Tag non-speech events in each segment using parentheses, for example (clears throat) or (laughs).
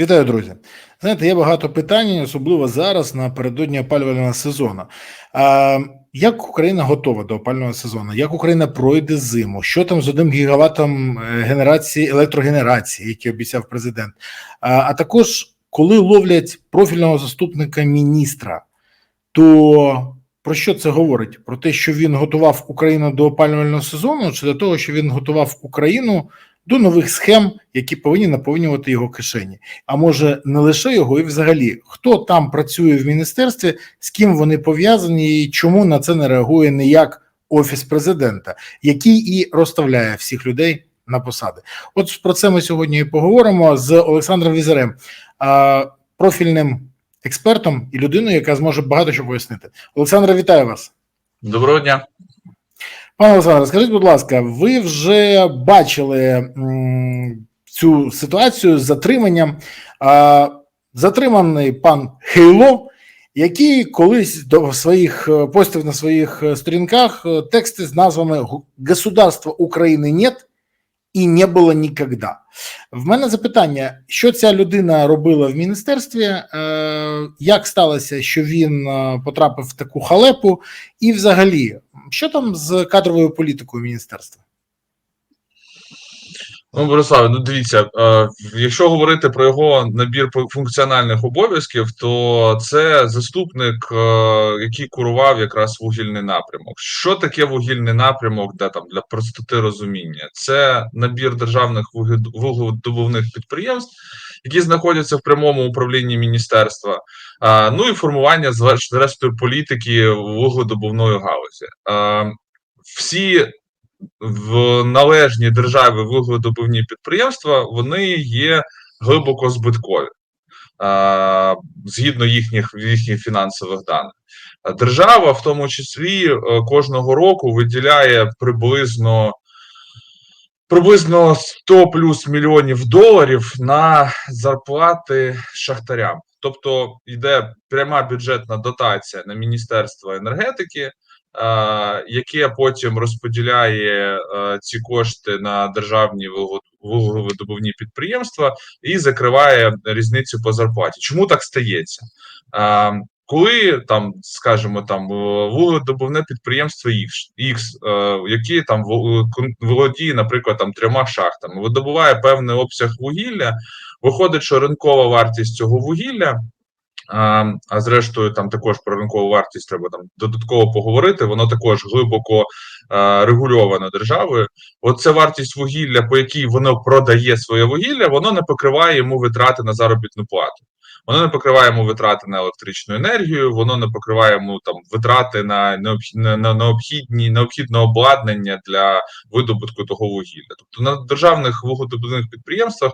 Вітаю, друзі. Знаєте, є багато питань, особливо зараз напередодні опалювального сезону. А, як Україна готова до опалювального сезону? Як Україна пройде зиму? Що там з одним гігаватом е, генерації електрогенерації, який обіцяв президент? А, а також коли ловлять профільного заступника міністра, то про що це говорить? Про те, що він готував Україну до опалювального сезону, чи до того, що він готував Україну до нових схем, які повинні наповнювати його кишені? А може не лише його, і взагалі, хто там працює в міністерстві, з ким вони пов'язані, і чому на це не реагує ніяк офіс президента, який і розставляє всіх людей на посади? От про це ми сьогодні і поговоримо з Олександром Візарем, а, профільним експертом і людиною, яка зможе багато що пояснити. Олександра, вітаю вас. Доброго дня. Пане Олександре, скажіть, будь ласка, ви вже бачили цю ситуацію з затриманням? Затриманий пан Хейло, який колись до своїх е, постів на своїх е, сторінках е, тексти з назвами Государства України нет і не було ніколи. В мене запитання: що ця людина робила в міністерстві? Е, як сталося, що він е, потрапив в таку халепу, і взагалі, що там з кадровою політикою міністерства? Ну, Бориславе, ну дивіться, е, якщо говорити про його набір функціональних обов'язків, то це заступник, е, який курував якраз вугільний напрямок. Що таке вугільний напрямок, де там для простоти розуміння? Це набір державних вуглед- вугледобувних підприємств, які знаходяться в прямому управлінні міністерства. е, Ну і формування зрештою політики вугледобувної галузі. Всі в належні держави вугледобувні підприємства вони є глибоко збиткові згідно їхніх їхніх фінансових даних. Держава, в тому числі, е, кожного року виділяє приблизно приблизно 100 плюс мільйонів доларів на зарплати шахтарям. Тобто йде пряма бюджетна дотація на Міністерство енергетики, яке потім розподіляє е, ці кошти на державні вугле- вуглевидобувні підприємства і закриває різницю по зарплаті. Чому так стається? Е, коли там, скажімо, там е, вугледобувне підприємство X, X е, які там володіє, наприклад, там трьома шахтами, видобуває певний обсяг вугілля, виходить, що ринкова вартість цього вугілля. А, зрештою, там також про ринкову вартість треба там додатково поговорити. Воно також глибоко регульовано державою. Оце вартість вугілля, по якій воно продає своє вугілля, воно не покриває йому витрати на заробітну плату. Воно не покриває йому витрати на електричну енергію, воно не покриває йому там витрати на необхідні необхідне обладнання для видобутку того вугілля. Тобто на державних вугледобувних підприємствах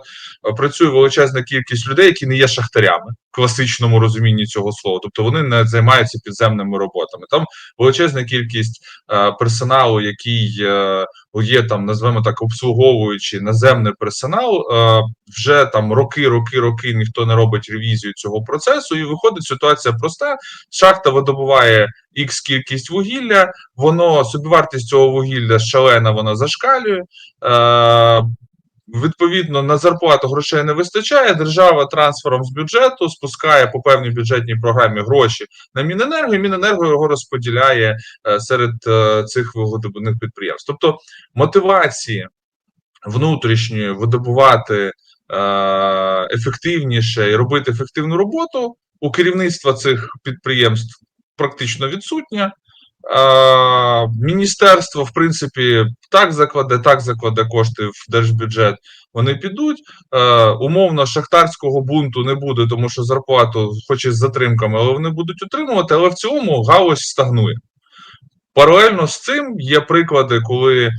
працює величезна кількість людей, які не є шахтарями класичному розумінні цього слова. Тобто вони не займаються підземними роботами. Там величезна кількість е, персоналу, який е, є там, назвемо так, обслуговуючи наземний персонал, е, вже там роки, роки, роки ніхто не робить ревізію цього процесу, і виходить ситуація проста: шахта видобуває ікс кількість вугілля, воно собівартість цього вугілля шалена, вона зашкалює. Е, Відповідно, на зарплату грошей не вистачає. Держава трансфером з бюджету спускає по певній бюджетній програмі гроші на Міненерго, і Міненерго його розподіляє е, серед е, цих вугледобувних підприємств. Тобто мотивації внутрішньої видобувати е, ефективніше і робити ефективну роботу у керівництва цих підприємств практично відсутня. Міністерство, в принципі, так закладе, так закладе кошти в держбюджет. Вони підуть. Е, умовно, шахтарського бунту не буде, тому що зарплату, хоч і з затримками, але вони будуть отримувати. Але в цілому галузь стагнує. Паралельно з цим є приклади, коли е,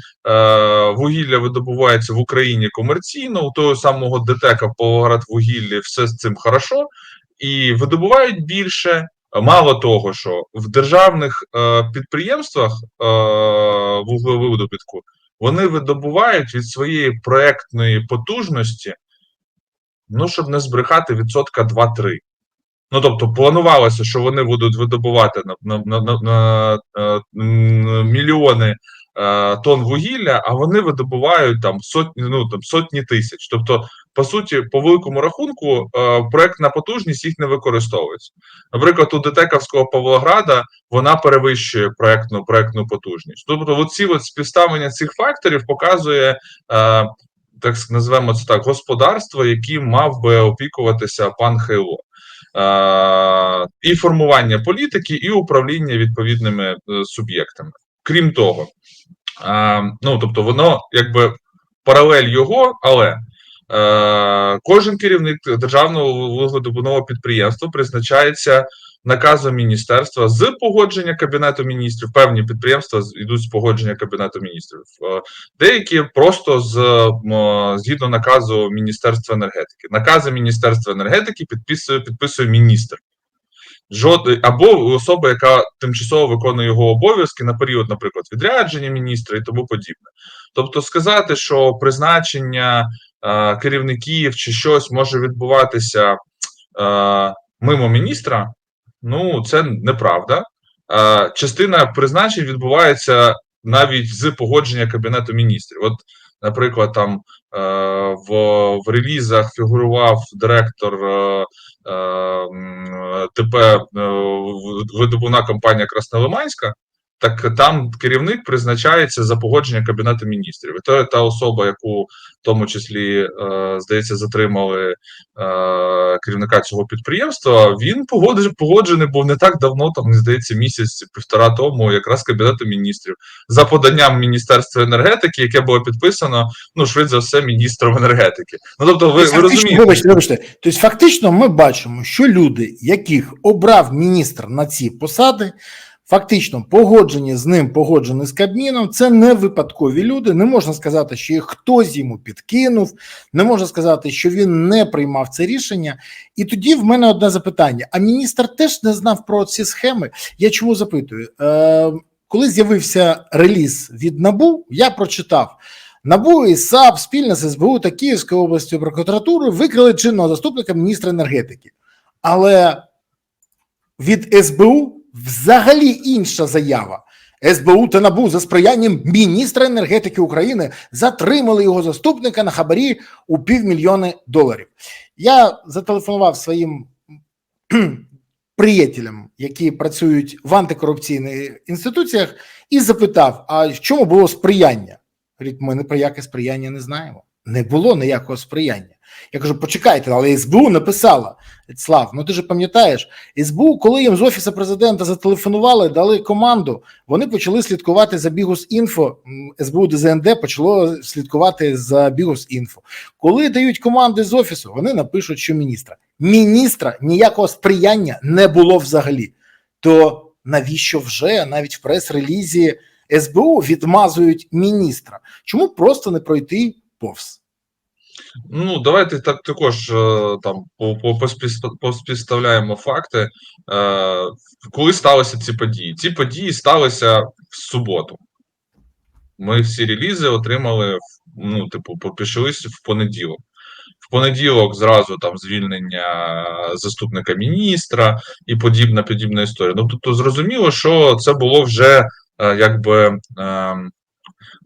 вугілля видобувається в Україні комерційно, у того самого ДТЕКа в Павлоград-вугіллі все з цим хорошо, і видобувають більше. Мало того, що в державних е, підприємствах е, вуглевидобутку вони видобувають від своєї проектної потужності, ну щоб не збрехати відсотка 2-3. Ну тобто, планувалося, що вони будуть видобувати на, на, на, на, на е, мільйони е, тонн вугілля, а вони видобувають там сотні, ну там сотні тисяч. Тобто по суті, по великому рахунку, е, проектна потужність їх не використовується. Наприклад, у Детековського Павлограда вона перевищує проектну проектну потужність. Тобто, оці от співставлення цих факторів показує. Е, так називаємо це так, господарство, яким мав би опікуватися пан Хейло. Е, і формування політики, і управління відповідними е, суб'єктами. Крім того, е, ну тобто, воно якби паралель його, але кожен керівник державного вугледобувного підприємства призначається наказом міністерства з погодження кабінету міністрів. Певні підприємства йдуть з погодження кабінету міністрів, Е, деякі просто з згідно наказу Міністерства енергетики. Накази Міністерства енергетики підписує підписує міністр. Жод... або особа, яка тимчасово виконує його обов'язки на період, наприклад, відрядження міністра і тому подібне. Тобто, сказати, що призначення е, керівників чи щось може відбуватися е, мимо міністра, ну це неправда. Е, частина призначень відбувається навіть з погодження кабінету міністрів. От, наприклад, там е, в, в релізах фігурував директор е, е, ТП е, видобувна компанія Краснолиманська. Так там керівник призначається за погодження кабінету міністрів. І то та особа, яку в тому числі е, здається, затримали е, керівника цього підприємства. Він погодж- погоджений був не так давно, там мені здається, місяць півтора тому, якраз кабінету міністрів, за поданням Міністерства енергетики, яке було підписано, ну швидше за все, міністром енергетики. Ну тобто, ви, ви розумієте, Вибачте, вибачте. Тобто, фактично, ми бачимо, що люди, яких обрав міністр на ці посади, фактично погоджені з ним, погоджені з Кабміном, це не випадкові люди. Не можна сказати, що їх хтось йому підкинув, не можна сказати, що він не приймав це рішення. І тоді в мене одне запитання: а міністр теж не знав про ці схеми. Я чому запитую? Е, коли з'явився реліз від НАБУ, я прочитав. НАБУ і САП спільно з СБУ та Київською областю прокуратури викрили чинного заступника міністра енергетики. Але від СБУ взагалі інша заява. СБУ та НАБУ за сприянням міністра енергетики України затримали його заступника на хабарі у півмільйони доларів. Я зателефонував своїм (clears throat) приятелям, які працюють в антикорупційних інституціях, і запитав: а в чому було сприяння? Говорить, ми не про яке сприяння не знаємо. Не було ніякого сприяння. Я кажу, почекайте, але СБУ написала. Слав, ну ти ж пам'ятаєш, СБУ, коли їм з офісу президента зателефонували, дали команду, вони почали слідкувати за Бігус.Інфо. СБУ ДЗНД почало слідкувати за Бігус.Інфо. Коли дають команди з офісу, вони напишуть, що міністра. Міністра ніякого сприяння не було взагалі. То навіщо вже навіть в прес-релізі СБУ відмазують міністра? Чому просто не пройти повз? Ну, давайте так також е, там поспівставляємо факти. Е, Коли сталися ці події? Ці події сталися в суботу. Ми всі релізи отримали, ну, типу, по- в понеділок. В понеділок зразу там звільнення заступника міністра і подібна подібна історія. Ну, тобто, зрозуміло, що це було вже е, якби. ем,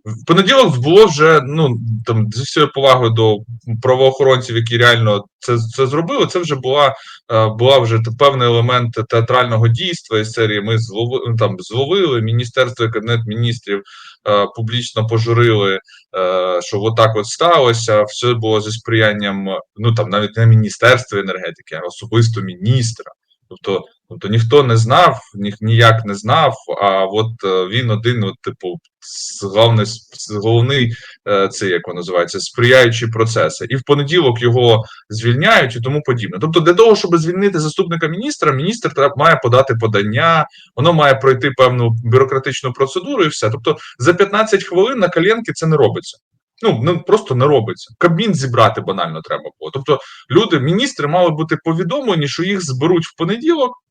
в понеділок було вже ну там зі всією повагою до правоохоронців, які реально це це зробили. Це вже була е, була вже певний елемент театрального дійства із серії. Ми злови, ну, там зловили міністерство і кабінет міністрів е, публічно пожурили, е, що отак от сталося. Все було зі сприянням. Ну там навіть не міністерства енергетики, а особисто міністра. Тобто, тобто ніхто не знав, ні, ніяк не знав. А от е, він один, от, типу, головний, головний е, це як воно називається, сприяючі процеси. І в понеділок його звільняють і тому подібне. Тобто, для того, щоб звільнити заступника міністра, міністр треба має подати подання, воно має пройти певну бюрократичну процедуру, і все. Тобто, за 15 хвилин на коленки це не робиться. Ну не просто не робиться. Кабмін зібрати банально треба було. Тобто, люди, міністри мали бути повідомлені, що їх зберуть в понеділок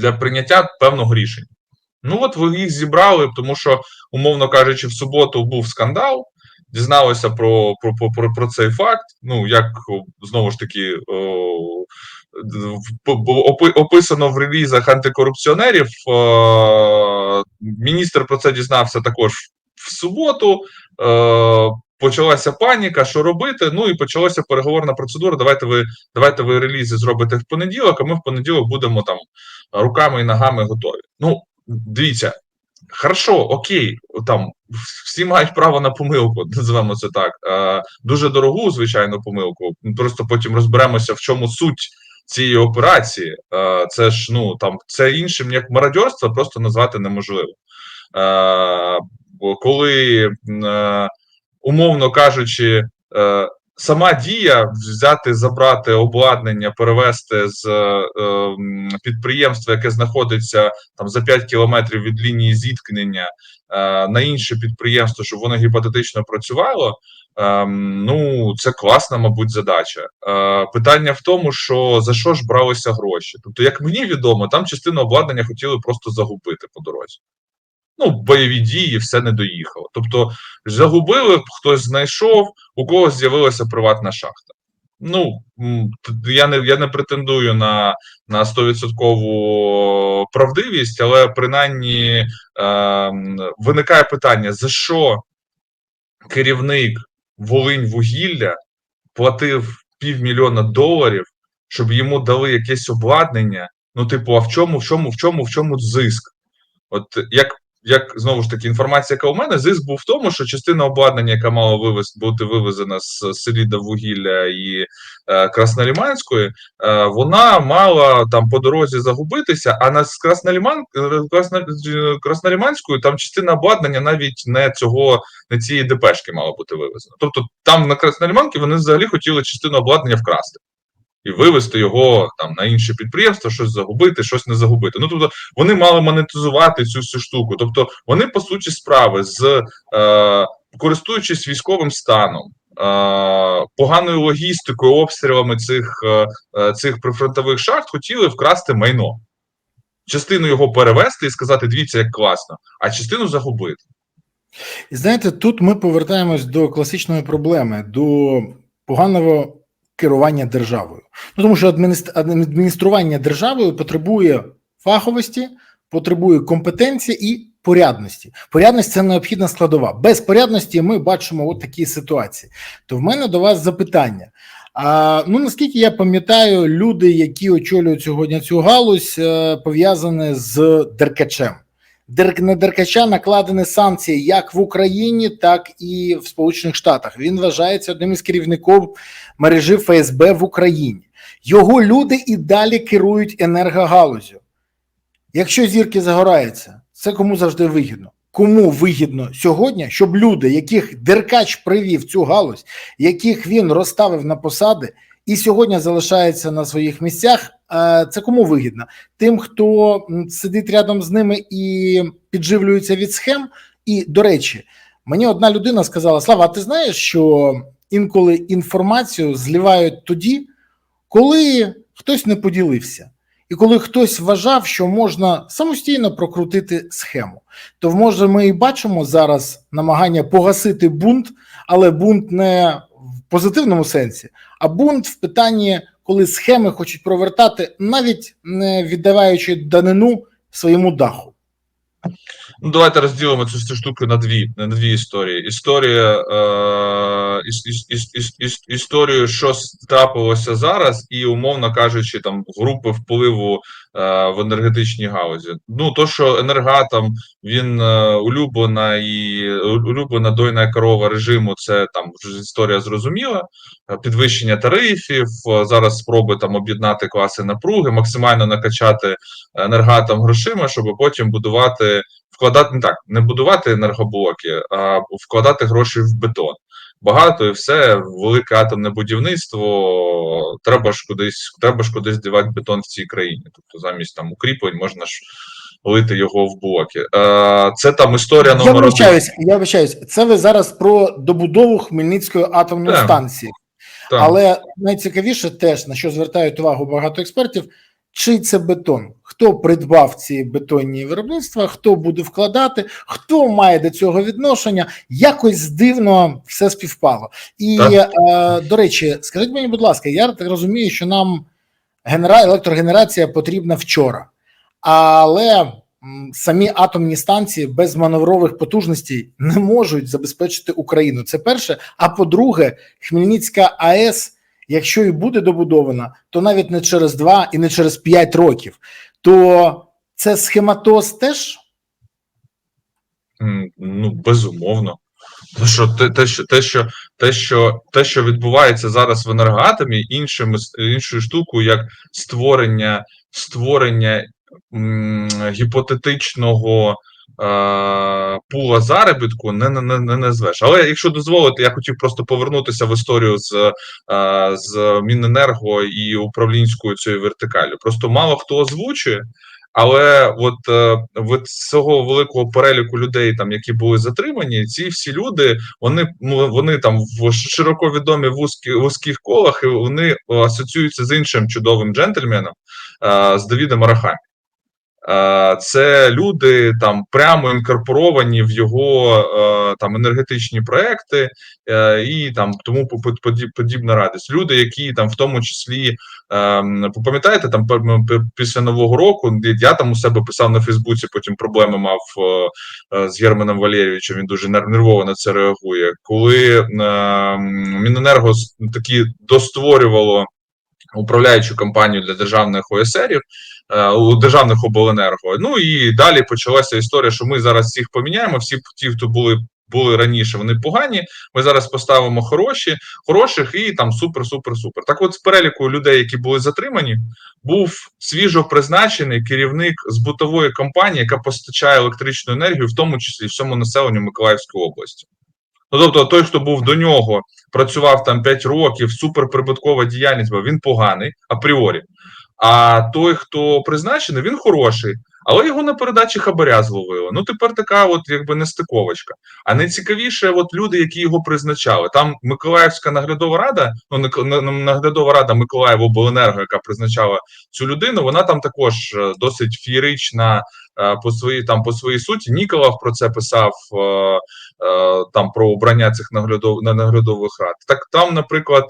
для прийняття певного рішення. Ну от ви їх зібрали, тому що, умовно кажучи, в суботу був скандал, дізналися про, про, про, про, цей факт. Ну, як знову ж таки о, описано в релізах антикорупціонерів. Е, міністр про це дізнався також в суботу. Е, почалася паніка, що робити. Ну і почалася переговорна процедура. Давайте ви давайте ви релізи зробите в понеділок, а ми в понеділок будемо там руками і ногами готові. Ну, дивіться, хорошо, окей, там всі мають право на помилку, (laughs) називаємо це так. Е, дуже дорогу, звичайно, помилку. Просто потім розберемося, в чому суть цієї операції. Е, це ж ну там це іншим як мародьорство, просто назвати неможливо. Е, коли, е, умовно кажучи, е, сама дія взяти, забрати обладнання, перевести з е, підприємства, яке знаходиться там за 5 кілометрів від лінії зіткнення, е, на інше підприємство, щоб воно гіпотетично працювало. Ем, ну, це класна, мабуть, задача. Е, питання в тому, що за що ж бралися гроші. Тобто, як мені відомо, там частину обладнання хотіли просто загубити по дорозі. Ну, бойові дії, все не доїхало. Тобто, загубили, хтось знайшов, у когось з'явилася приватна шахта. Ну, я не, я не претендую на, на 100% правдивість, але принаймні ем, виникає питання: за що керівник Волинь вугілля платив півмільйона доларів, щоб йому дали якесь обладнання. Ну, типу, а в чому, в чому, в чому, в чому зиск? От як, як знову ж таки, інформація, яка у мене, зиск був в тому, що частина обладнання, яка мала вивез, бути вивезена з Селіда вугілля і е, Красноліманської, е, вона мала там по дорозі загубитися, а на з Красноліман, е, Красно, Красноліманською там частина обладнання навіть не цього, не цієї ДПшки мала бути вивезена. Тобто там на Красноліманки вони взагалі хотіли частину обладнання вкрасти. І вивезти його там на інше підприємство, щось загубити, щось не загубити. Ну тобто вони мали монетизувати цю всю штуку. Тобто, вони по суті справи з е, користуючись військовим станом, е, поганою логістикою, обстрілами цих, е, е, цих прифронтових шахт, хотіли вкрасти майно, частину його перевести і сказати: дивіться, як класно, а частину загубити. І знаєте, тут ми повертаємось до класичної проблеми, до поганого керування державою. Ну тому що адміністр- адміністрування державою потребує фаховості, потребує компетенції і порядності. Порядність це необхідна складова. Без порядності ми бачимо от такі ситуації. То в мене до вас запитання. А, ну наскільки я пам'ятаю, люди, які очолюють сьогодні цю галузь, е, пов'язані з Деркачем. На Деркача накладені санкції як в Україні, так і в Сполучених Штатах. Він вважається одним із керівників мережі ФСБ в Україні. Його люди і далі керують енергогалузю. Якщо зірки загораються, це кому завжди вигідно? Кому вигідно сьогодні, щоб люди, яких Деркач привів цю галузь, яких він розставив на посади, і сьогодні залишаються на своїх місцях, це кому вигідно? Тим, хто сидить рядом з ними і підживлюється від схем. І до речі, мені одна людина сказала: Слава, а ти знаєш, що інколи інформацію зливають тоді, коли хтось не поділився, і коли хтось вважав, що можна самостійно прокрутити схему, то може ми і бачимо зараз намагання погасити бунт, але бунт не в позитивному сенсі, а бунт в питанні, коли схеми хочуть провертати, навіть не віддаваючи данину своєму даху. Ну, давайте розділимо цю всю штуку на дві на дві історії. Історія е, іс, іс, іс, іс, іс, історію, що трапилося зараз, і умовно кажучи, там групи впливу е, в енергетичній галузі. Ну то, що енергатом він е, улюблена і улюблена дойна корова режиму, це там історія зрозуміла. Е, Підвищення тарифів е, зараз спроби там об'єднати класи напруги, максимально накачати енергатом грошима, щоб потім будувати вкладати не так, не будувати енергоблоки, а вкладати гроші в бетон. Багато і все, велике атомне будівництво. Треба ж кудись, треба ж кудись дівати бетон в цій країні. Тобто, замість там укріплень можна ж лити його в блоки. Е, Це там історія Я номер один. вибачаюсь, я вибачаюсь. Це ви зараз про добудову Хмельницької атомної Так. станції. Так. Але найцікавіше теж на що звертають увагу багато експертів, чий це бетон, хто придбав ці бетонні виробництва, хто буде вкладати, хто має до цього відношення, якось дивно все співпало. І Так. е, до речі, скажіть мені, будь ласка, я так розумію, що нам генера... електрогенерація потрібна вчора, але самі атомні станції без маневрових потужностей не можуть забезпечити Україну. Це перше. А по-друге, Хмельницька АЕС, якщо і буде добудована, то навіть не через два і не через п'ять років. То це схематоз теж Ну, безумовно. Те, що те, що те, що те, що те, що відбувається зараз в енергоатомі, іншим іншою штукою, як створення створення м, гіпотетичного е, пула заробітку, не, не, не, не назвеш. Але якщо дозволите, я хотів просто повернутися в історію з, е, з Міненерго і управлінською цією вертикалю. Просто мало хто озвучує. Але от е, від цього великого переліку людей, там які були затримані, ці всі люди, вони ну вони там в широко відомі вузькі, вузьких колах, і вони асоціюються з іншим чудовим джентльменом е, з Давідом Арахамі. Е, Це люди там прямо інкорпоровані в його е, там енергетичні проекти е, і там тому по- по- подібна радість. Люди, які там в тому числі ем, пам'ятаєте, там після нового року я там у себе писав на Фейсбуці, потім проблеми мав з Германом Валерійовичем. Він дуже нер- нервово на це реагує. Коли е, Міненерго таки достворювало управляючу компанію для державних ОСРів, у державних обленерго. Ну і далі почалася історія, що ми зараз всіх поміняємо. Всі ті, хто були. Були раніше, вони погані. Ми зараз поставимо хороші, хороших і там супер, супер, супер. Так, от з переліку людей, які були затримані, був свіжо призначений керівник з бутової компанії, яка постачає електричну енергію, в тому числі всьому населенню Миколаївської області. Ну тобто, той, хто був до нього, працював там 5 років, суперприбуткова діяльність, бо він поганий апріорі. А той, хто призначений, він хороший, але його на передачі хабаря зловили. Ну тепер така, от якби нестиковочка. А найцікавіше, от люди, які його призначали. Там Миколаївська наглядова рада, ну наглядова рада Миколаївобленерго, яка призначала цю людину, вона там також е, досить фієрична е, по своїй там по своїй суті. Ніколав про це писав. е, Там про обрання цих наглядов на наглядових рад. Так там, наприклад,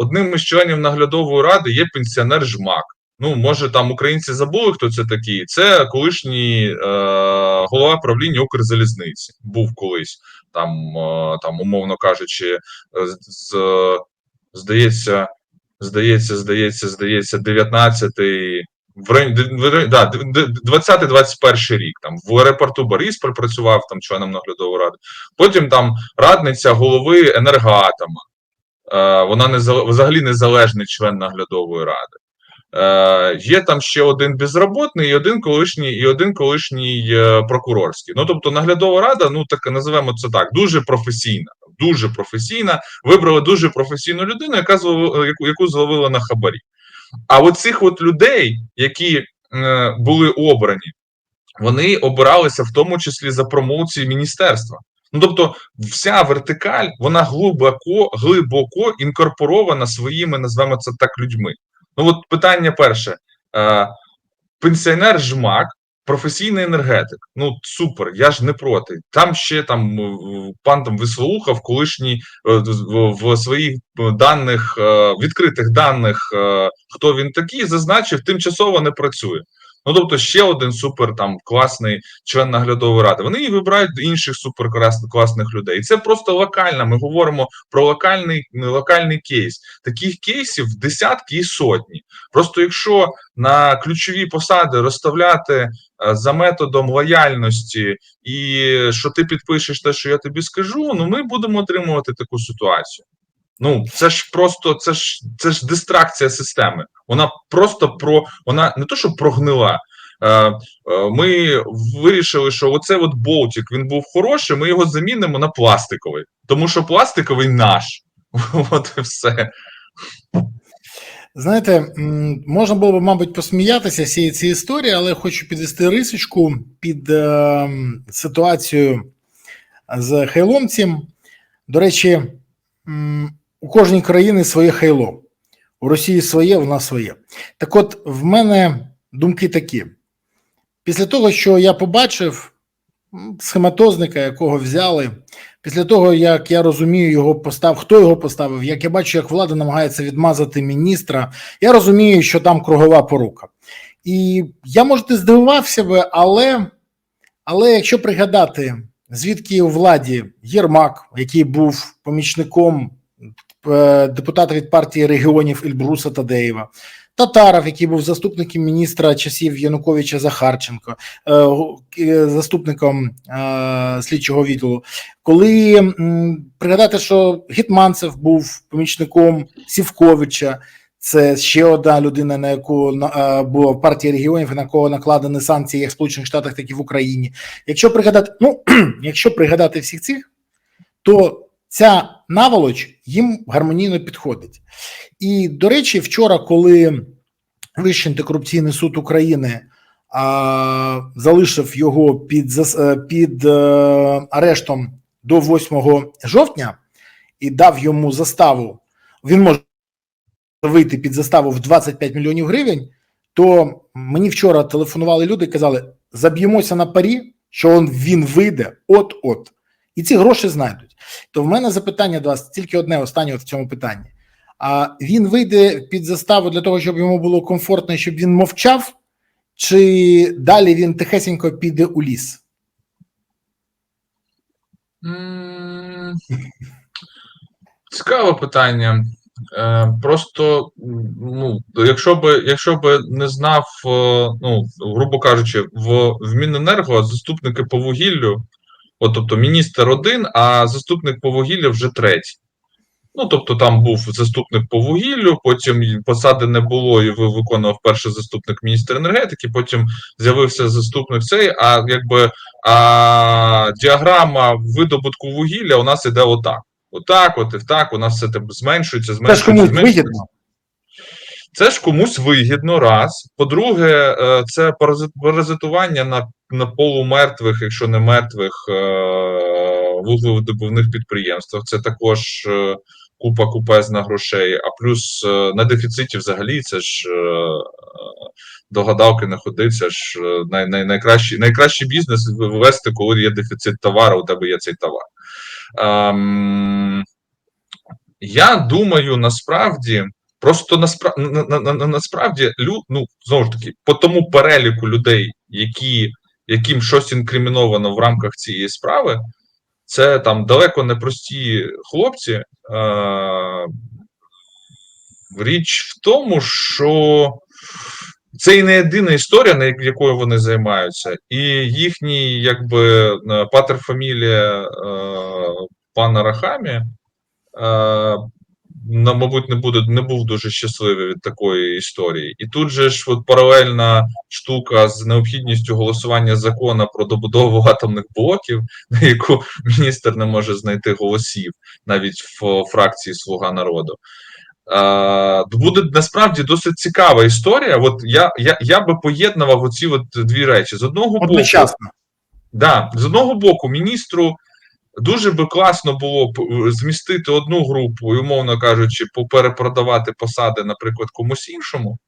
одним із членів наглядової ради є пенсіонер Жмак. Ну, може, там українці забули, хто це такий. Це колишній е, голова правління Укрзалізниці. Був колись там, е, там умовно кажучи, е, з, здається, здається, здається, здається, 19-й. В рай- д- да, д- д- 20-21 рік там в аеропорту Борисполь працював там членом наглядової ради. Потім там радниця голови енергоатома. Е, вона не взагалі незалежний член наглядової ради. Е, є там ще один безробітний і один колишній, і один колишній е, прокурорський. Ну тобто, наглядова рада, ну так називаємо це так, дуже професійна. Дуже професійна. Вибрали дуже професійну людину, яка яку, яку зловила на хабарі. А от цих от людей, які е, були обрані, вони обиралися в тому числі за промоції міністерства. Ну тобто, вся вертикаль вона глибоко глибоко інкорпорована своїми, назвемо це так, людьми. Ну от питання перше: е, пенсіонер жмак, професійний енергетик. Ну супер, я ж не проти. Там ще там е, пан там колишній е, в, в своїх даних е, відкритих даних, хто він такий, зазначив, тимчасово не працює. Ну, тобто, ще один супер там класний член наглядової ради. Вони і вибирають інших супер класних людей. І це просто локально. Ми говоримо про локальний локальний кейс. Таких кейсів десятки і сотні. Просто якщо на ключові посади розставляти е, за методом лояльності, і що ти підпишеш те, що я тобі скажу, ну ми будемо отримувати таку ситуацію. Ну, це ж просто це ж це ж дистракція системи. Вона просто про вона не то, що прогнила. Е, е, Ми вирішили, що оце от болтик він був хороший. Ми його замінимо на пластиковий, тому що пластиковий наш. (laughs) От і все. Знаєте, можна було б, мабуть, посміятися цієї цієї історії, але хочу підвести рисочку під е, ситуацію з хайломцем. До речі, у кожній країні своє хайло. У Росії своє, в нас своє. Так от, в мене думки такі: після того, що я побачив схематозника, якого взяли, після того, як я розумію, його постав, хто його поставив, як я бачу, як влада намагається відмазати міністра, я розумію, що там кругова порука. І я може здивувався би, але, але якщо пригадати, звідки у владі Єрмак, який був помічником депутата від партії регіонів Ільбруса Тадеєва, Татаров, який був заступником міністра часів Януковича Захарченко, е, е, заступником е, слідчого відділу, коли пригадати, що Гетманцев був помічником Сівковича, це ще одна людина, на яку е, була в партії регіонів, на кого накладені санкції як в Сполучених Штатах, так і в Україні. Якщо пригадати, ну (clears throat) якщо пригадати всіх цих, то ця наволоч їм гармонійно підходить. І до речі, вчора, коли Вищий антикорупційний суд України а, залишив його під е, під е, арештом до 8 жовтня і дав йому заставу, він може вийти під заставу в 25 мільйонів гривень. То мені вчора телефонували люди і казали: заб'ємося на парі, що він вийде от-от, і ці гроші знайдуть. То в мене запитання до вас тільки одне останнє в цьому питанні. А він вийде під заставу для того, щоб йому було комфортно, щоб він мовчав, чи далі він тихесенько піде у ліс? Цікаве питання. Е, Просто, ну, якщо би, якщо би не знав, е, ну, грубо кажучи, в, в Міненерго заступники по вугіллю, от, тобто міністр один, а заступник по вугіллю вже третій. Ну, тобто там був заступник по вугіллю, потім посади не було, і виконував перший заступник міністра енергетики, потім з'явився заступник цей, а якби а, діаграма видобутку вугілля у нас іде отак. Отак, от і так, у нас все там зменшується, Це ж зменшується. комусь зменшується. вигідно. Це ж комусь вигідно, раз. По-друге, е, це паразитування на, на полумертвих, якщо не мертвих, е, вуглевидобувних підприємствах. Це також е, купа купезна грошей. А плюс е, на дефіциті взагалі це ж до гадалки не ходи, це ж най, най, найкращий, найкращий бізнес ввести, коли є дефіцит товару, у тебе є цей товар. Ем, я думаю, насправді. Просто наспра... на, на, на, на, насправді ну, знову ж таки, по тому переліку людей, які, яким щось інкриміновано в рамках цієї справи, це там далеко не прості хлопці. Е... Річ в тому, що це і не єдина історія, на якою вони займаються, і їхній, якби е, патерфамілія е, пана Рахамі. На, мабуть, не буде не був дуже щасливий від такої історії. І тут же ж от паралельна штука з необхідністю голосування закону про добудову атомних блоків, на яку міністр не може знайти голосів навіть в фракції Слуга народу. Буде насправді досить цікава історія. От я, я, я би поєднував оці от дві речі. З одного боку, Одночасно. Да, з одного боку, міністру дуже би класно було б е, змістити одну групу і, умовно кажучи, поперепродавати посади, наприклад, комусь іншому,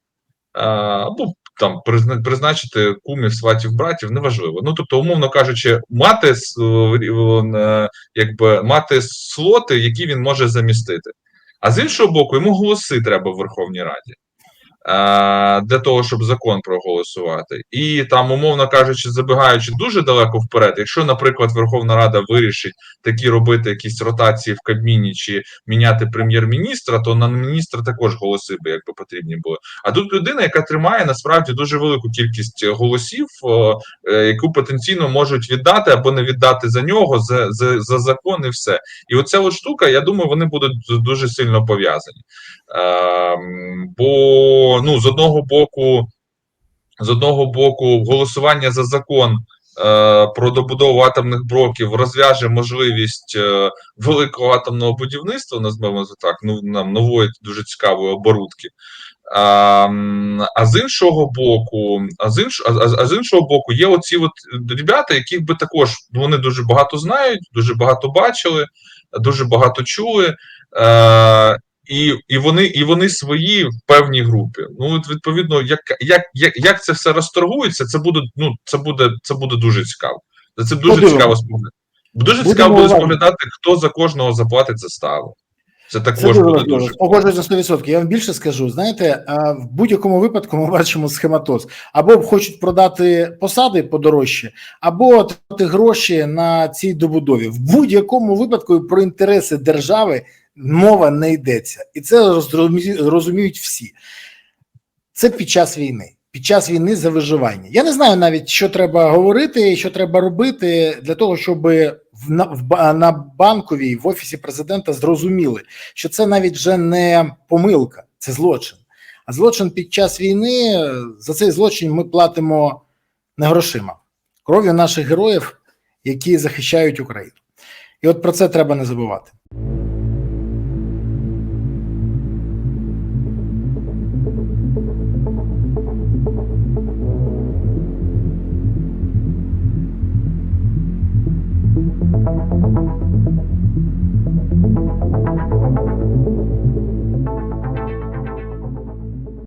або там призна- призначити кумів, сватів, братів, неважливо. Ну тобто, умовно кажучи, мати в- е, якби мати слоти, які він може замістити. А з іншого боку, йому голоси треба в Верховній Раді. Е, Для того, щоб закон проголосувати, і там, умовно кажучи, забігаючи дуже далеко вперед, якщо, наприклад, Верховна Рада вирішить такі робити якісь ротації в Кабміні чи міняти прем'єр-міністра, то на міністра також голоси би якби потрібні були. А тут людина, яка тримає насправді дуже велику кількість голосів, е, яку потенційно можуть віддати або не віддати за нього, за, за, за закон і все. І оця от штука, я думаю, вони будуть дуже сильно пов'язані. Ем, бо ну, з одного боку, з одного боку, голосування за закон е, про добудову атомних блоків розв'яже можливість е, великого атомного будівництва, назвемо це так, ну нам нової дуже цікавої оборудки. А, а з іншого боку, а з інш, а, а- з іншого боку, є оці от ребята, яких би також ну, вони дуже багато знають, дуже багато бачили, дуже багато чули. І, і вони і вони свої в певній групі. Ну от відповідно, як, як, як, як це все розторгується, це буде ну це буде це буде дуже цікаво. Цим дуже Подивимось. цікаво споглядати. Дуже Будемо цікаво буде споглядати, хто за кожного заплатить заставу. Це Це також дуже буде дуже Погоджуюсь на 100%. Я вам більше скажу. Знаєте, в будь-якому випадку ми бачимо схематоз. Або хочуть продати посади подорожче, або отримати гроші на цій добудові. В будь-якому випадку про інтереси держави мова не йдеться, і це розумі- розуміють всі. Це під час війни. Під час війни за виживання. Я не знаю навіть, що треба говорити, і що треба робити для того, щоб в на, банковій в офісі президента зрозуміли, що це навіть вже не помилка, це злочин. А злочин під час війни за цей злочин ми платимо не грошима, кров'ю наших героїв, які захищають Україну. І от про це треба не забувати.